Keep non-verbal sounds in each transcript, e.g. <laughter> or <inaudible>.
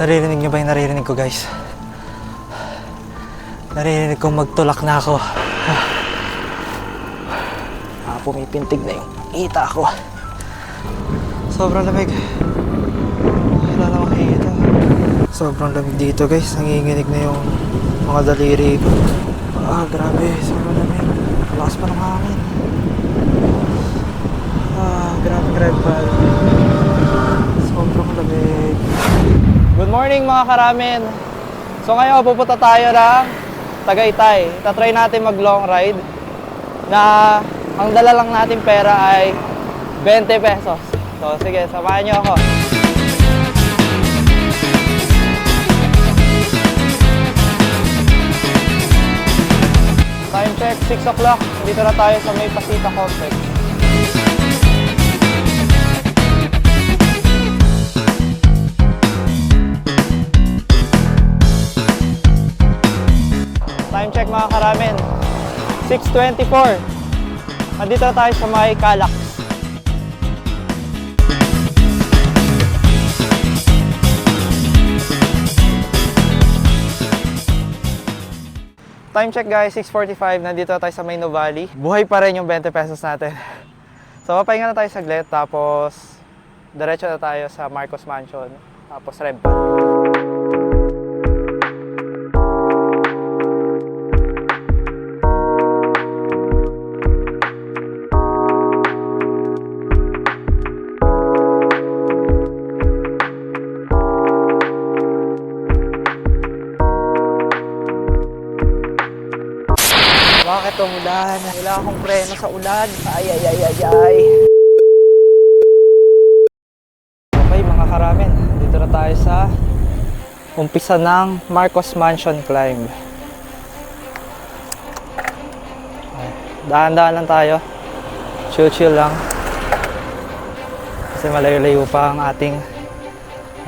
Naririnig niyo ba yung naririnig ko guys? Naririnig kong magtulak na ako. Ah, pumipintig na yung ita ko. Sobrang lamig. Wala na makikita. Sobrang lamig dito guys. Nanginginig na yung mga daliri ko. Ah, grabe. Sobrang lamig. Lakas pa ng hangin. Ah, grabe, grabe pa. Sobrang lamig. Good morning mga karamen. So ngayon pupunta tayo ng Tagaytay. Tatry natin mag long ride na ang dala lang natin pera ay 20 pesos. So sige, samahan niyo ako. Time check, 6 o'clock. Dito na tayo sa may Pasita Complex. Time check mga karamen. 6.24. Nandito na tayo sa may Calax. Time check guys, 6.45. Nandito na tayo sa Maino Valley. Buhay pa rin yung 20 pesos natin. <laughs> So, papahinga na tayo saglit. Tapos, diretso na tayo sa Marcos Mansion. Tapos, Rempa. Wala akong preno sa ulan. Ay, ay, ay, ay, ay. Okay, mga karamen. Dito na tayo sa umpisa ng Marcos Mansion Climb. Dahan-dahan lang tayo. Chill-chill lang. Kasi malayo-layo pa ang ating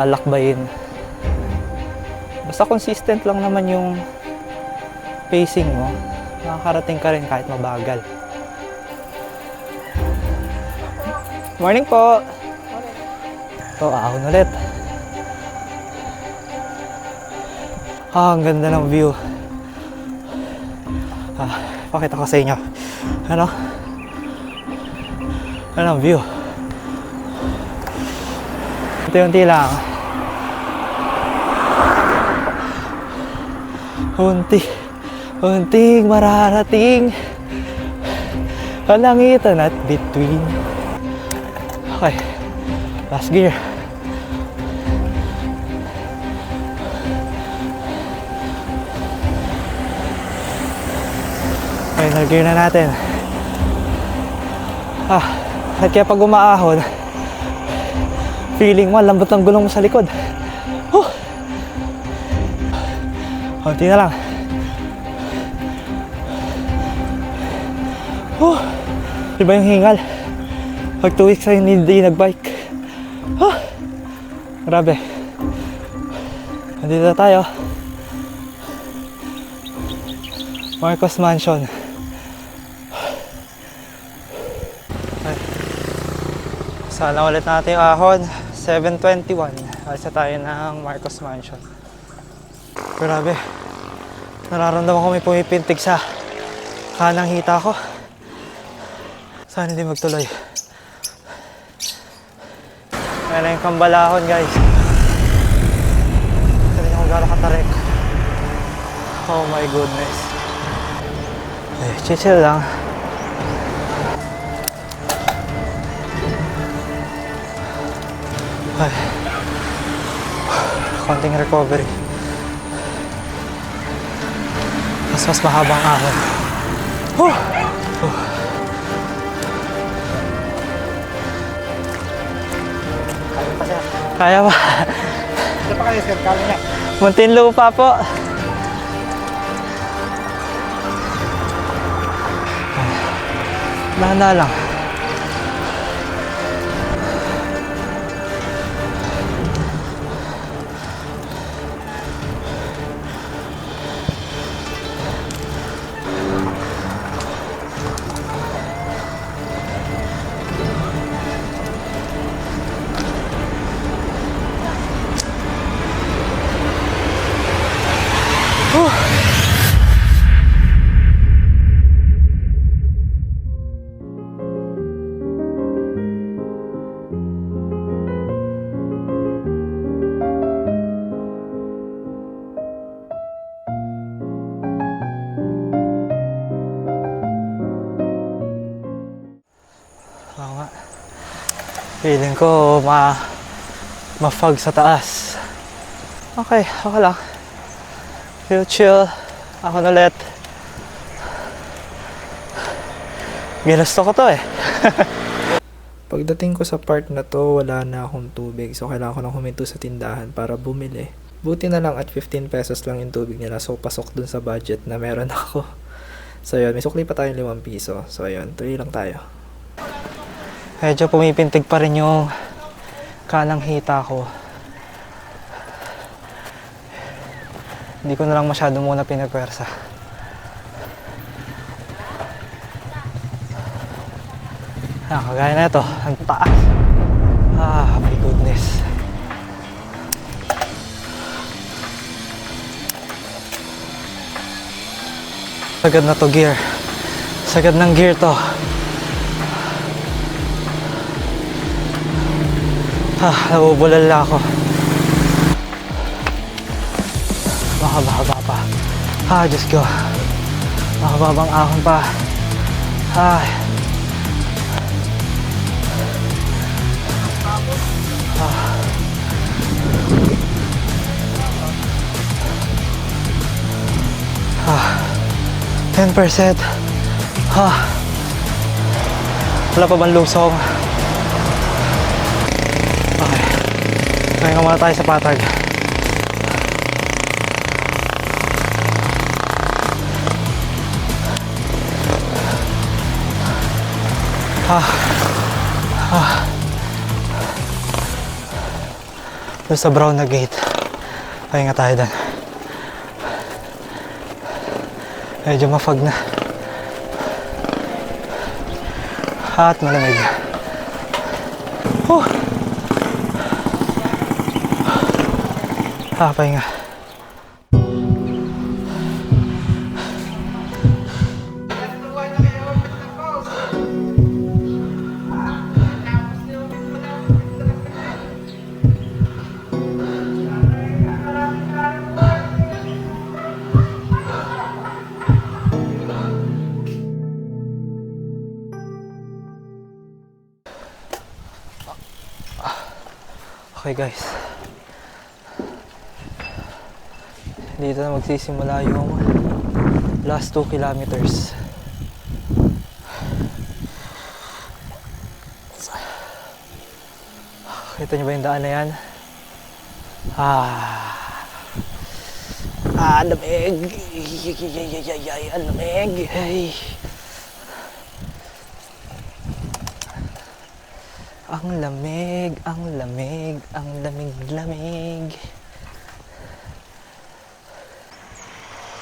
lalakbayin. Basta consistent lang naman yung pacing mo makakarating ka rin kahit mabagal. Morning po! Ito, ahon ulit. Ah, ang ganda ng view. Ah, pakita ko sa inyo. Ano? Ano ang view? Unti-unti lang. Unti. Unting mararating Kalangitan at between Okay Last gear. Final gear na natin. Ah At kaya pag umaahon Feeling mo lambot ng gulong mo sa likod. Huh! Kunti na lang Oh, iba yung hingal. Pag two weeks ay hindi nagbike. Oh, grabe. Nandito na tayo. Marcos Mansion. Ay. Sana ulit natin yung ahon. 721. Alisa tayo ng Marcos Mansion. Grabe. Nararamdaman ko may pumipintig sa kanang hita ko. Sana hindi magtuloy. Ayan na yung kambalahon guys. Tignan nyo kung gano'ng katarik. Oh my goodness. Eh, chill lang. Ay. Konting recovery. Mas mas mahabang ahon. Oh! Kaya ba? Ito pa kayo, sir. Kala niya. Muntinlupa po. Nana lang. Feeling ko ma ma-fog sa taas. Okay, okay lang. Feel chill. Ako na ulit. Ginusto ko to eh. <laughs> Pagdating ko sa part na to, wala na akong tubig. So, kailangan ko lang huminto sa tindahan para bumili. Buti na lang at 15 pesos lang yung tubig nila. So, pasok dun sa budget na meron ako. <laughs> So, yun. May sukli pa tayong 5 piso. So, yun. Tuloy lang tayo. Medyo pumipintig pa rin yung kanang hita ko. Hindi ko na lang masyado muna pinagwersa. Ah, kagaya na ito. Ang taas. Ah, my goodness. Sagad na to gear. Sagad ng gear to. Ah, nabubulala ako. Makababa pa. Ah, Diyos ko. Makababang ahon pa. Ay. Ah. 10%. Ah. Wala pa bang lusong? Muna tayo sa patag. Ah. Ah. Doon sa brown na gate. Pahinga tayo doon. Medyo mafag na. At malamig. Huh. Ah, pahinga. Okay guys. Dito na magsisimula yung last 2 kilometers. Kita niyo ba yung daan na yan? Ah. Ah, lamig. Ay, ang lamig. Ang lamig, ang lamig, ang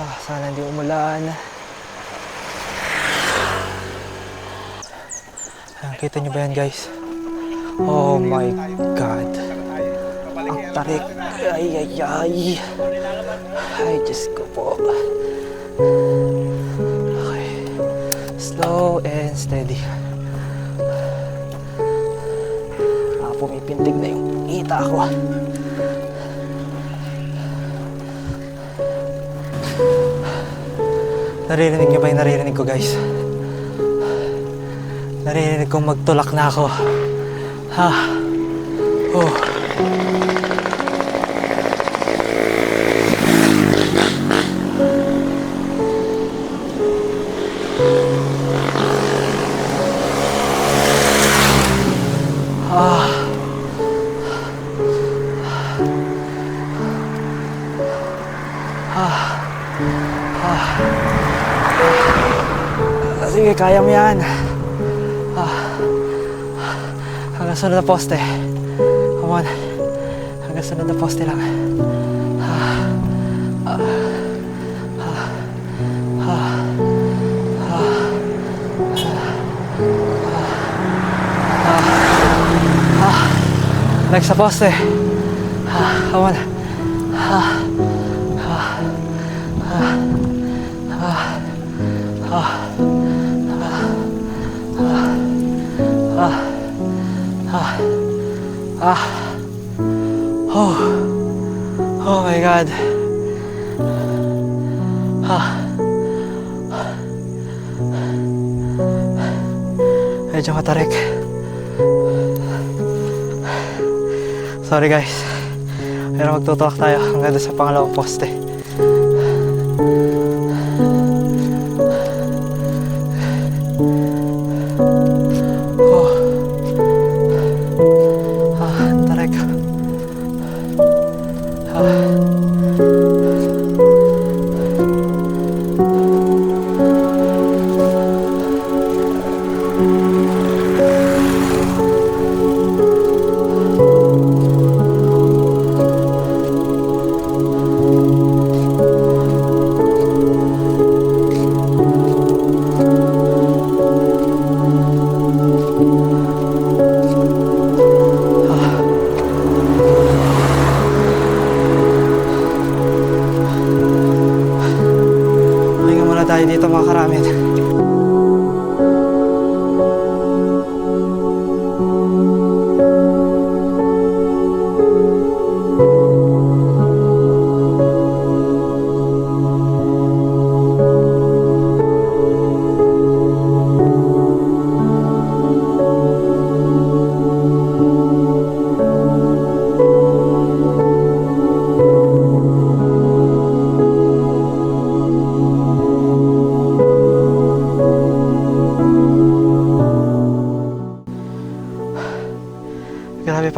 Ah, sana hindi umulan. Ayan, kita niyo ba yan guys? Oh my God. Ang tarik. Ay, ay, ay. Ay, Diyos ko po. Okay. Slow and steady. Ah, pumipintig na yung kita ko. Naririnig niyo ba yung naririnig ko guys? Naririnig kong magtulak na ako. Ha? Oh. Sige, kaya mo yan. Ah. Hanggang sunod na poste. Come on. Hanggang sunod na poste lang. Ah. Ah. Ah. Ah. Ah. Ah. Next sa poste. Ah. Come on. Ah. Ah. Ah. Ah. Ah. Ah. Ah. Oh. Oh my God. Ah. Medyo matarik. Sorry guys. Pero magtutulak tayo hanggang sa pangalawang poste. Oh.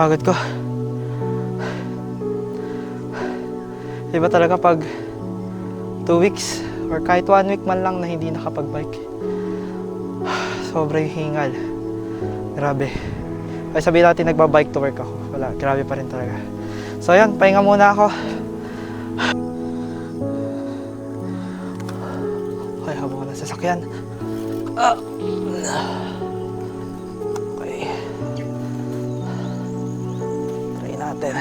Pagod ko. Iba talaga pag two weeks or kahit one week man lang na hindi nakapag-bike. Sobrang hingal. Grabe. Ay sabihin natin nagbabike to work ako. Wala, grabe pa rin talaga. So yan, pahinga muna ako. Okay, habang ko ng sasakyan. Ah. Natin.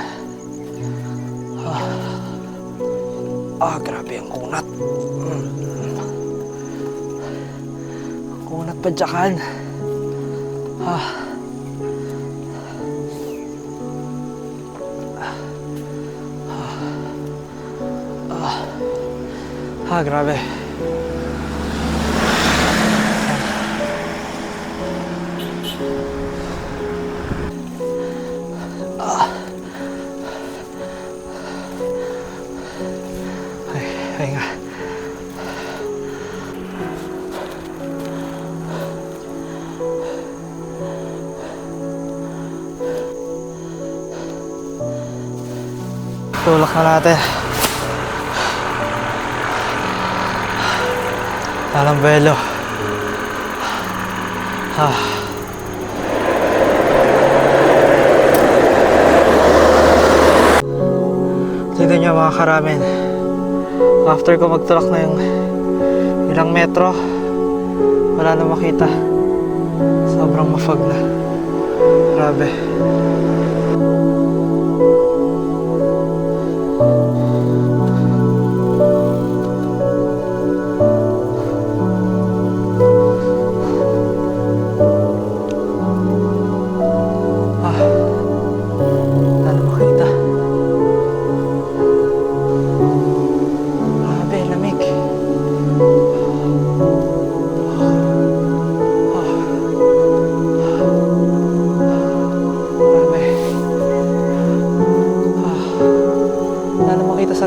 Ah, ah grabe ang kunat. Mm. Ang kunat pa dyakan. Ah. Ah. Ah, grabe. Tulak na natin. Alam belo. Ah. Tignan niyo mga karamen. After ko magtulak na yung ilang metro, wala na makita. Sobrang mafag na. Grabe.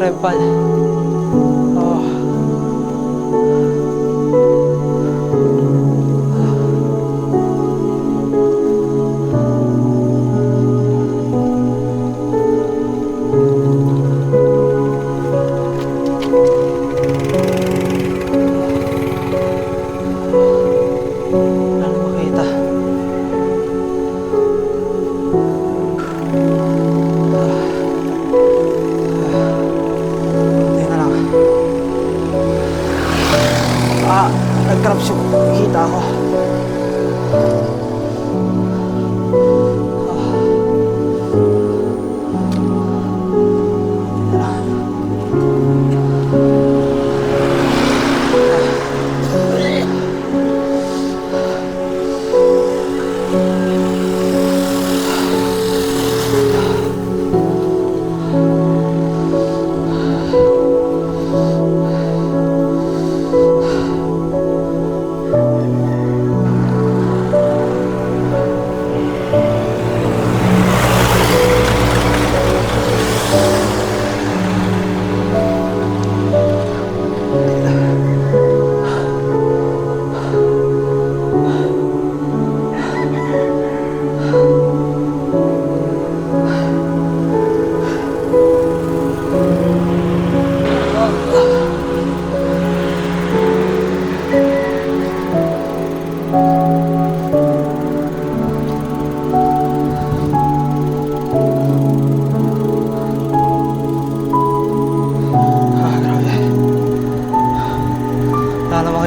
Na 然。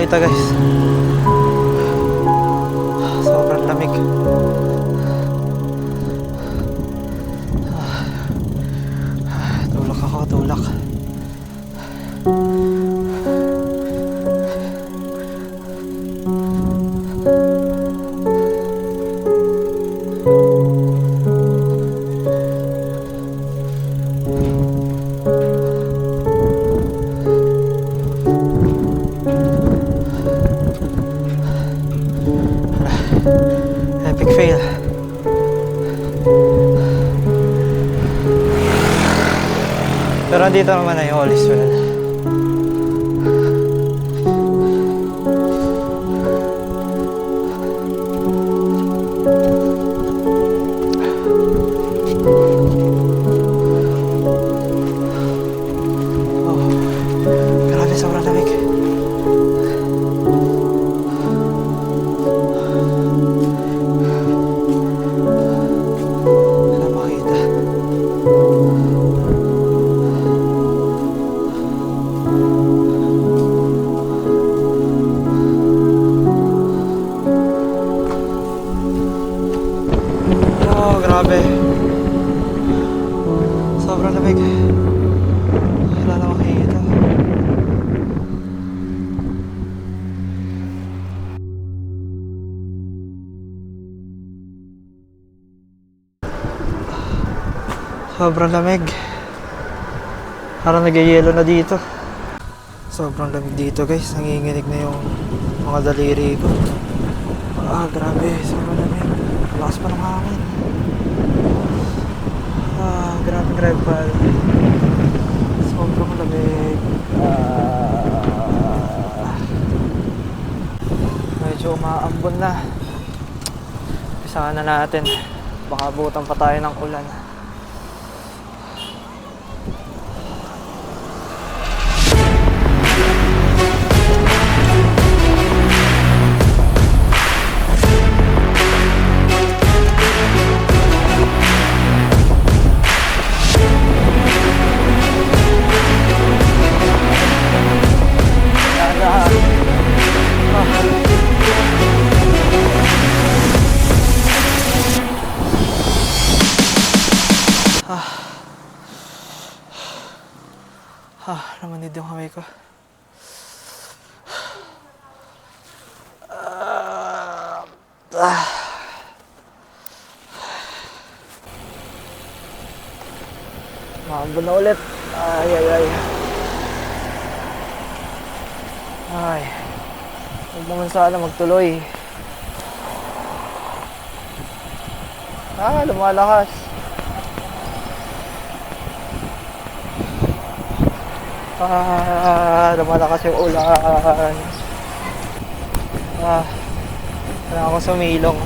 Makita guys. Andito naman na yung all Sobrang lamig. Parang nagyayelo na dito. Sobrang lamig dito guys. Nanginginig na yung mga daliri ko. Ah, grabe. Sobrang lamig. Lakas pa ng hangin. Ah, grabe, grabe pa. Sobrang lamig. Ah, medyo umaambon na. Pisahan na natin. Baka abutan pa tayo ng ulan. Maambon na ulit. Ay, ay, ay. Ay. Huwag naman sana magtuloy. Ah, lumalakas. Ah, lumalakas yung ulan. Ah, wala akong sumilong.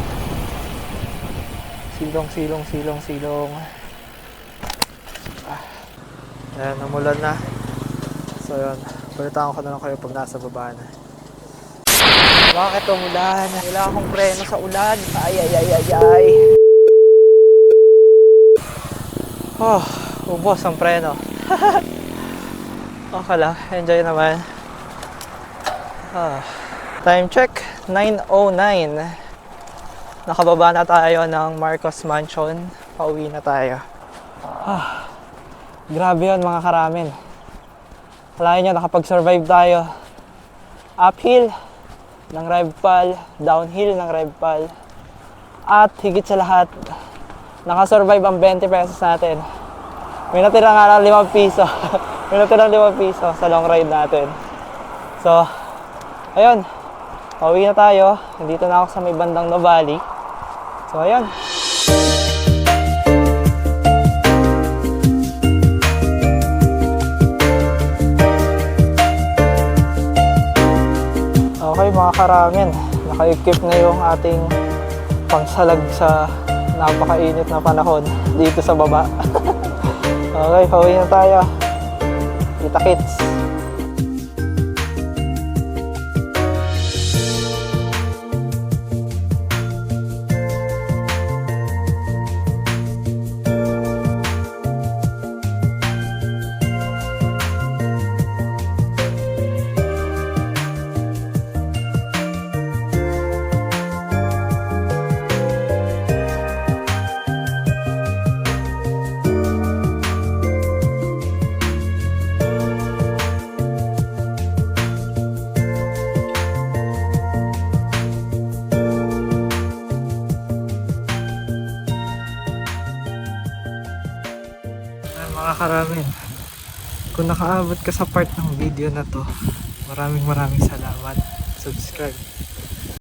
Silong, silong, silong, silong. Ah, ayan, namulan na. So yun, balitaan ko na lang kayo pag nasa baba na. Bakit umulan? Wala akong preno sa ulan. Ay, ay, ay, ay, ay. Oh, ubos ang preno. <laughs> Okay lang, enjoy naman. Ah, time check, 9.09. Nakababa na tayo ng Marcos Mansion. Pauwi na tayo. Ah, grabe yun mga karamin. Kalahin nyo, nakapag-survive tayo. Uphill ng Revpal, downhill ng Revpal. At higit sa lahat, nakasurvive ang 20 pesos natin. May natira nga lang 5 piso. <laughs> May natira 5 piso sa long ride natin. So, ayun. Pauwi na tayo. Nandito na ako sa may bandang Novali. So, ayun. Mga karamen, naka-equip na yung ating pangsalag sa napakainit na panahon dito sa baba. <laughs> okay, pauwi na tayo. Kita kits. Nakaabot ka sa part ng video na to, maraming maraming salamat. Subscribe.